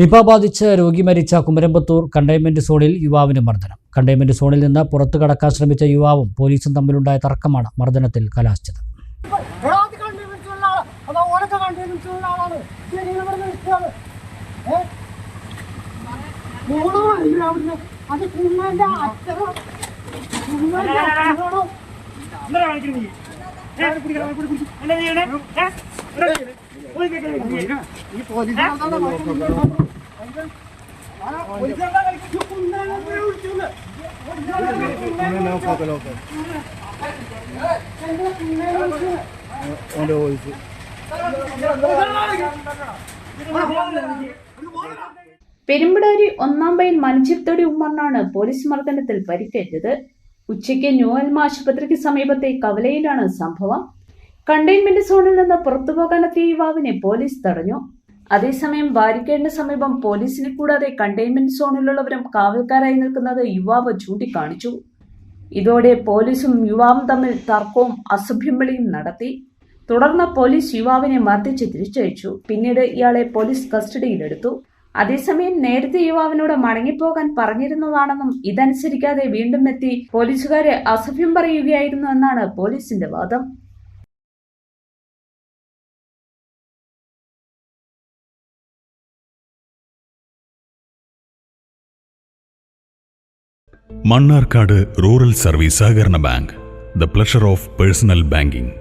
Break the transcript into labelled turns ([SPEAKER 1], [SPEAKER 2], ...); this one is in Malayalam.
[SPEAKER 1] നിപ ബാധിച്ച് രോഗി മരിച്ച കുമരമ്പത്തൂർ കണ്ടെയ്ൻമെന്റ് സോണിൽ യുവാവിന് മർദ്ദനം കണ്ടെയ്ൻമെന്റ് സോണിൽ നിന്ന് പുറത്തു കടക്കാൻ ശ്രമിച്ച യുവാവും പോലീസും തമ്മിലുണ്ടായ തർക്കമാണ് മർദ്ദനത്തിൽ കലാശിച്ചത്.
[SPEAKER 2] ഈ പോലീസുകാരനാണ് കുമ്മേനെ വിളിച്ചോണ്ട്.
[SPEAKER 3] പെരുമ്പിടാരി ഒന്നാം പൈൻ മഞ്ചിത്തൊടി ഉമ്മറിനാണ് പോലീസ് മർദ്ദനത്തിൽ പരിക്കേറ്റത് ഉച്ചയ്ക്ക് ന്യൂ അൽമ ആശുപത്രിക്ക് സമീപത്തെ കവലയിലാണ് സംഭവം കണ്ടെയ്ൻമെന്റ് സോണിൽ നിന്ന് പുറത്തുപോകാനെത്തിയ യുവാവിനെ പോലീസ് തടഞ്ഞു അതേസമയം ബാരിക്കേഡിന് സമീപം പോലീസിനെ കൂടാതെ കണ്ടെയ്ൻമെന്റ് സോണിലുള്ളവരും കാവൽക്കാരായി നിൽക്കുന്നത് യുവാവ് ചൂണ്ടിക്കാണിച്ചു. ഇതോടെ പോലീസും യുവാവും തമ്മിൽ തർക്കവും അസഭ്യം വിളിയും നടത്തി. തുടർന്ന് പോലീസ് യുവാവിനെ മർദ്ദിച്ച് തിരിച്ചയച്ചു. പിന്നീട് ഇയാളെ പോലീസ് കസ്റ്റഡിയിലെടുത്തു. അതേസമയം നേരത്തെ യുവാവിനോട് മടങ്ങിപ്പോകാൻ പറഞ്ഞിരുന്നതാണെന്നും ഇതനുസരിക്കാതെ വീണ്ടും എത്തി പോലീസുകാരെ അസഭ്യം പറയുകയായിരുന്നു എന്നാണ് പോലീസിന്റെ വാദം.
[SPEAKER 4] മണ്ണാർക്കാട് റൂറൽ സർവീസ് സഹകരണ bank the pleasure of personal banking.